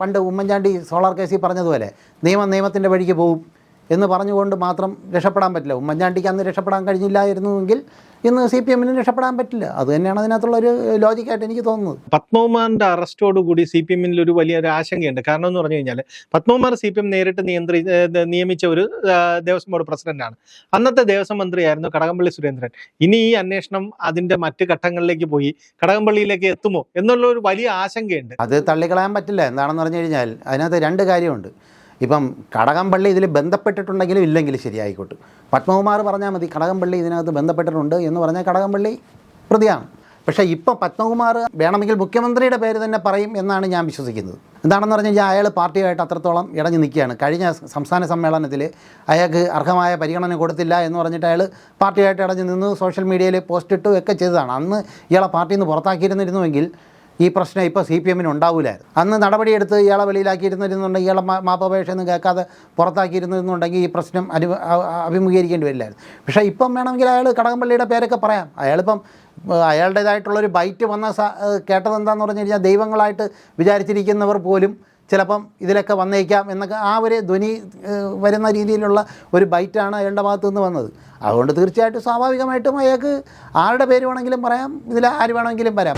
പണ്ട് ഉമ്മൻചാണ്ടി സോളാർ കേസിൽ പറഞ്ഞതുപോലെ നിയമം നിയമത്തിന്റെ വഴിക്ക് പോകും. എന്ന് പറഞ്ഞുകൊണ്ട് മാത്രം രക്ഷപ്പെടാൻ പറ്റില്ല. ഉമ്മൻചാണ്ടിക്ക് അന്ന് രക്ഷപ്പെടാൻ കഴിഞ്ഞില്ലായിരുന്നുവെങ്കിൽ ഇന്ന് സി പി എമ്മിന് രക്ഷപ്പെടാൻ പറ്റില്ല. അത് തന്നെയാണ് അതിനകത്തുള്ള ഒരു ലോജിക്കായിട്ട് എനിക്ക് തോന്നുന്നത്. പത്മകുമാറിന്റെ അറസ്റ്റോടുകൂടി സി പി എമ്മിൽ ഒരു വലിയ ഒരു ആശങ്കയുണ്ട്. കാരണം എന്ന് പറഞ്ഞു കഴിഞ്ഞാൽ പത്മകുമാർ സി പി എം നേരിട്ട് നിയന്ത്രി നിയമിച്ച ഒരു ദേവസ്വം ബോർഡ് പ്രസിഡന്റാണ്. അന്നത്തെ ദേവസ്വം മന്ത്രിയായിരുന്നു കടകംപള്ളി സുരേന്ദ്രൻ. ഇനി ഈ അന്വേഷണം അതിന്റെ മറ്റ് ഘട്ടങ്ങളിലേക്ക് പോയി കടകംപള്ളിയിലേക്ക് എത്തുമോ എന്നുള്ള ഒരു വലിയ ആശങ്കയുണ്ട്. അത് തള്ളിക്കളയാൻ പറ്റില്ല. എന്താണെന്ന് പറഞ്ഞു കഴിഞ്ഞാൽ അതിനകത്ത് രണ്ട് കാര്യമുണ്ട്. ഇപ്പം കടകംപള്ളി ഇതിൽ ബന്ധപ്പെട്ടിട്ടുണ്ടെങ്കിലും ഇല്ലെങ്കിലും ശരിയായിക്കോട്ടെ. പത്മകുമാർ പറഞ്ഞാൽ മതി കടകംപള്ളി ഇതിനകത്ത് ബന്ധപ്പെട്ടിട്ടുണ്ട് എന്ന് പറഞ്ഞാൽ കടകംപള്ളി പ്രതിയാണ്. പക്ഷേ ഇപ്പം പത്മകുമാർ വേണമെങ്കിൽ മുഖ്യമന്ത്രിയുടെ പേര് തന്നെ പറയും എന്നാണ് ഞാൻ വിശ്വസിക്കുന്നത്. എന്താണെന്ന് പറഞ്ഞു കഴിഞ്ഞാൽ അയാൾ പാർട്ടിയായിട്ട് അത്രത്തോളം ഇടഞ്ഞു നിൽക്കുകയാണ്. കഴിഞ്ഞ സംസ്ഥാന സമ്മേളനത്തിൽ അയാൾക്ക് അർഹമായ പരിഗണന കൊടുത്തില്ല എന്ന് പറഞ്ഞിട്ട് അയാൾ പാർട്ടിയായിട്ട് ഇടഞ്ഞു നിന്ന് സോഷ്യൽ മീഡിയയിൽ പോസ്റ്റ് ഒക്കെ ചെയ്തതാണ്. അന്ന് ഇയാളെ പാർട്ടിയിൽ നിന്ന് പുറത്താക്കിയിരുന്നിരുന്നുവെങ്കിൽ ഈ പ്രശ്നം ഇപ്പോൾ സി പി എമ്മിന് ഉണ്ടാവില്ലായിരുന്നു. അന്ന് നടപടിയെടുത്ത് ഇയാളെ വെളിയിലാക്കിയിരുന്നിരുന്നുണ്ടെങ്കിൽ ഇയാളെ മാപ്പപേക്ഷയൊന്നും കേൾക്കാതെ പുറത്താക്കിയിരുന്നിരുന്നുണ്ടെങ്കിൽ ഈ പ്രശ്നം അനു അഭിമുഖീകരിക്കേണ്ടി വരില്ലായിരുന്നു. പക്ഷേ ഇപ്പം വേണമെങ്കിൽ അയാൾ കടകംപള്ളിയുടെ പേരൊക്കെ പറയാം. അയാളിപ്പം അയാളുടേതായിട്ടുള്ളൊരു ബൈറ്റ് വന്ന സ ഏഹ്, കേട്ടതെന്താന്ന് പറഞ്ഞു കഴിഞ്ഞാൽ ദൈവങ്ങളായിട്ട് വിചാരിച്ചിരിക്കുന്നവർ പോലും ചിലപ്പം ഇതിലൊക്കെ വന്നേക്കാം എന്നൊക്കെ ആ ഒരു ധ്വനി വരുന്ന രീതിയിലുള്ള ഒരു ബൈറ്റാണ് അയാളുടെ ഭാഗത്തു നിന്ന് വന്നത്. അതുകൊണ്ട് തീർച്ചയായിട്ടും സ്വാഭാവികമായിട്ടും അയാൾക്ക് ആരുടെ പേര് വേണമെങ്കിലും പറയാം ഇതിൽ ആര് വേണമെങ്കിലും വരാം.